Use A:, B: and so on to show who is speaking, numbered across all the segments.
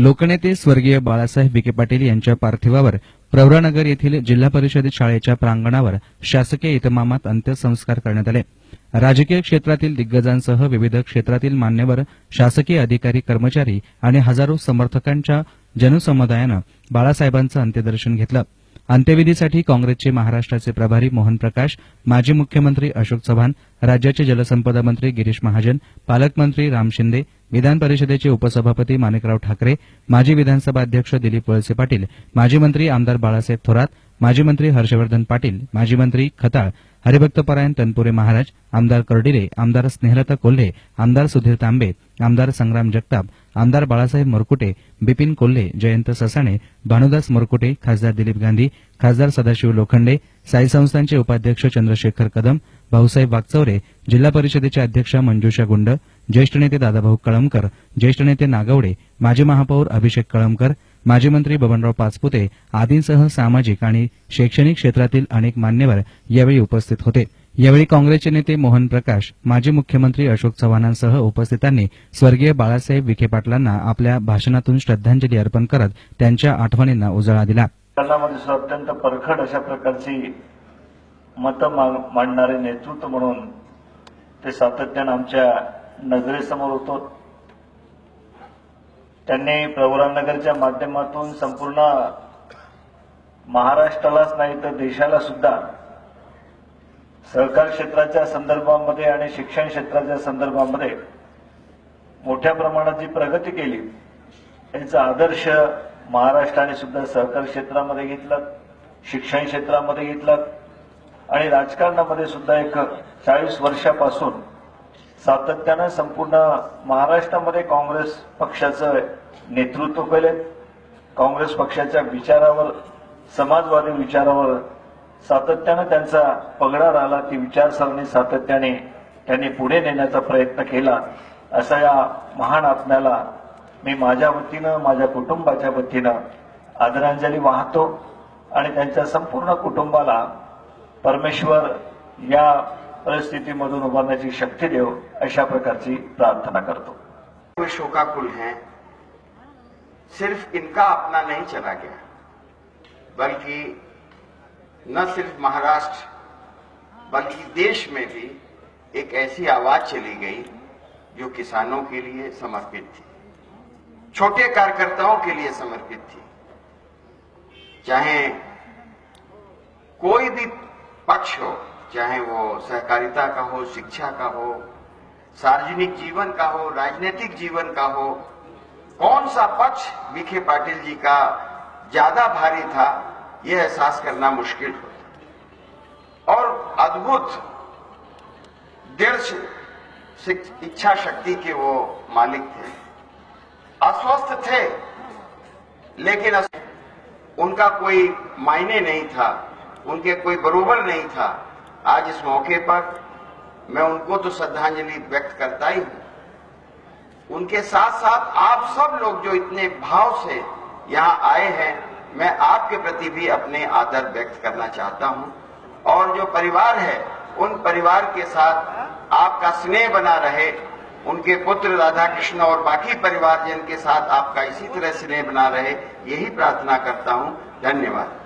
A: लोकनेते स्वर्गीय बाळासाहेब विखे पाटील यांच्या पार्थिवावर प्रवरानगर येथील जिल्हा परिषद शाळेच्या प्रांगणावर शासकीय इतमामात अंत्यसंस्कार करण्यात आले. राजकीय क्षेत्रातील दिग्गजांसह विविध क्षेत्रातील मान्यवर शासकीय अधिकारी कर्मचारी आणि हजारो समर्थकांच्या जनसमुदायानं बाळासाहेबांचं अंत्यदर्शन घेतलं. अंत्यविधीसाठी काँग्रेसचे महाराष्ट्राचे प्रभारी मोहन प्रकाश माजी मुख्यमंत्री अशोक चव्हाण राज्याचे जलसंपदा मंत्री गिरीश महाजन पालकमंत्री राम शिंदे विधान परिषदेचे उपसभापती माणिकराव ठाकरे माजी विधानसभा अध्यक्ष दिलीप वळसे पाटील माजी मंत्री आमदार बाळासाहेब थोरात माजी मंत्री हर्षवर्धन पाटील माजी मंत्री खताळ हरिभक्तपरायण तनपुरे महाराज आमदार कर्डिले आमदार स्नेहलता कोल्हे आमदार सुधीर तांबे आमदार संग्राम जगताप आमदार बाळासाहेब मोरकुटे बिपिन कोल्हे जयंत ससाणे भानुदास मोरकुटे खासदार दिलीप गांधी खासदार सदाशिव लोखंडे साई संस्थांचे उपाध्यक्ष चंद्रशेखर कदम भाऊसाहेब वागचौरे जिल्हा परिषदेच्या अध्यक्षा मंजुषा गुंड ज्येष्ठ नेते दादाभाऊ कळमकर ज्येष्ठ नेते नागवडे माजी महापौर अभिषेक कळमकर माजी मंत्री बबनराव पाचपुते आदींसह सामाजिक आणि शैक्षणिक क्षेत्रातील अनेक मान्यवर यावेळी उपस्थित होते. यावेळी काँग्रेसचे नेते मोहन प्रकाश माजी मुख्यमंत्री अशोक चव्हाणांसह उपस्थितांनी स्वर्गीय बाळासाहेब विखे पाटलांना आपल्या भाषणातून श्रद्धांजली अर्पण करत त्यांच्या आठवणींना उजाळा दिला.
B: अत्यंत परखड अशा प्रकारची मतं मांडणारे नेतृत्व म्हणून ते सातत्यानं आमच्या नजरेसमोर होतं. त्यांनी प्रवरानगरच्या माध्यमातून संपूर्ण महाराष्ट्रालाच नाही तर देशाला सुद्धा सहकार क्षेत्राच्या संदर्भामध्ये आणि शिक्षण क्षेत्राच्या संदर्भामध्ये मोठ्या प्रमाणात जी प्रगती केली त्यांचा आदर्श महाराष्ट्राने सुद्धा सहकार क्षेत्रामध्ये घेतला शिक्षण क्षेत्रामध्ये घेतला आणि राजकारणामध्ये सुद्धा एक चाळीस वर्षापासून सातत्यानं संपूर्ण महाराष्ट्रामध्ये काँग्रेस पक्षाचं नेतृत्व केले काँग्रेस पक्षाच्या विचारावर समाजवादी विचारावर सातत्यानं त्यांचा पगडा राहिला. ती विचारसरणी सातत्याने त्यांनी पुढे नेण्याचा प्रयत्न केला. असा या महान आत्म्याला मी माझ्या वतीनं माझ्या कुटुंबाच्या वतीनं आदरांजली वाहतो. आणि त्यांच्या संपूर्ण कुटुंबाला परमेश्वर या परिस्थितीमधून उभारण्याची शक्ती देव अशा प्रकारची प्रार्थना करतो.
C: शोकाकुल हैं। सिर्फ़ इनका अपना नहीं चला गया। बल्कि न सिर्फ़ महाराष्ट्र, बल्कि देश में भी एक ऐसी आवाज़ चली गई जो किसानों के लिए समर्पित थी। छोटे कार्यकर्ताओं के लिए समर्पित थी। चाहे कोई भी पक्ष हो चाहे वो सहकारिता का हो, शिक्षा का हो, सार्वजनिक जीवन का हो, राजनीतिक जीवन का हो कौन सा पक्ष विखे पाटिल जी का ज़्यादा भारी था, यह एहसास करना मुश्किल होता। और अद्भुत दृढ़ इच्छा शक्ति के वो मालिक थे। अस्वस्थ थे, लेकिन उनका कोई मायने नहीं था, उनके कोई बरोबर नहीं था। आज इस मौके पर मैं उनको तो श्रद्धांजलि व्यक्त करता ही हूँ। उनके साथ साथ आप सब लोग जो इतने भाव से यहाँ आए हैं, मैं आपके प्रति भी अपने आदर व्यक्त करना चाहता हूँ। और जो परिवार है, उन परिवार के साथ आपका स्नेह बना रहे, उनके पुत्र राधा कृष्ण और बाकी परिवारजन के साथ आपका इसी तरह स्नेह बना रहे, यही प्रार्थना करता हूँ। धन्यवाद।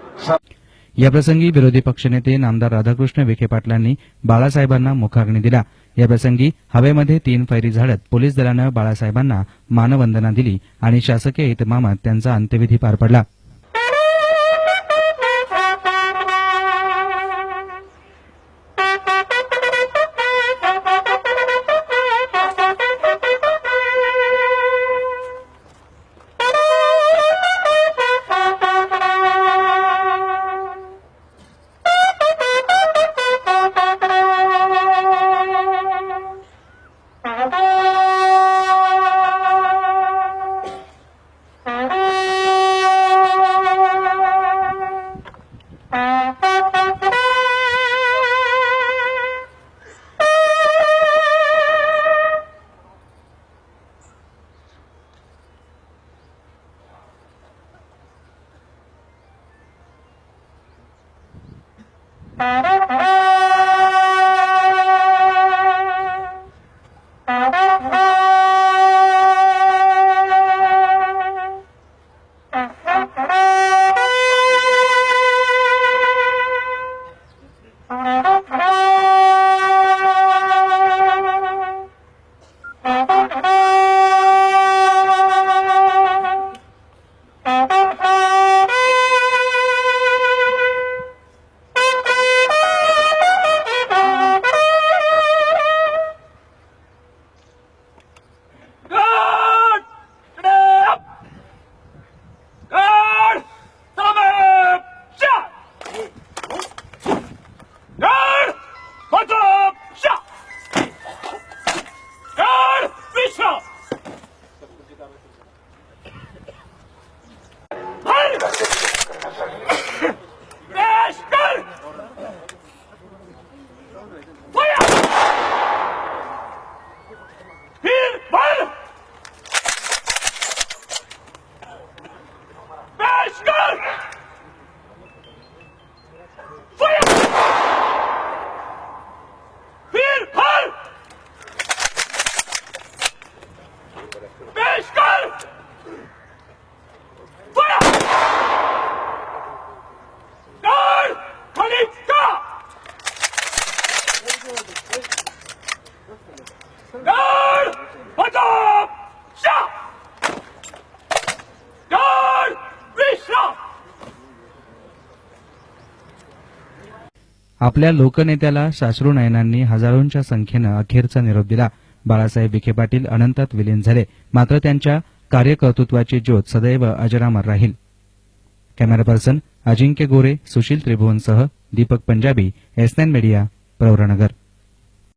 A: याप्रसंगी विरोधी पक्षनेते नामदार राधाकृष्ण विखे पाटलांनी बाळासाहेबांना मुखाग्नी दिला. याप्रसंगी हवेमध्ये तीन फैरी झाडत पोलीस दलानं बाळासाहेबांना मानवंदना दिली आणि शासकीय इतमामात त्यांचा अंत्यविधी पार पडला. Bye. आपल्या लोकनेत्याला साश्रू नयनांनी हजारोंच्या संख्येनं अखेरचा निरोप दिला. बाळासाहेब विखे पाटील अनंतात विलीन झाले. मात्र त्यांच्या कार्यकर्तृत्वाची ज्योत सदैव अजरामर राहील. कॅमेरा पर्सन अजिंक्य गोरे सुशील त्रिभुवनसह दीपक पंजाबी एसएन मीडिया प्रवरानगर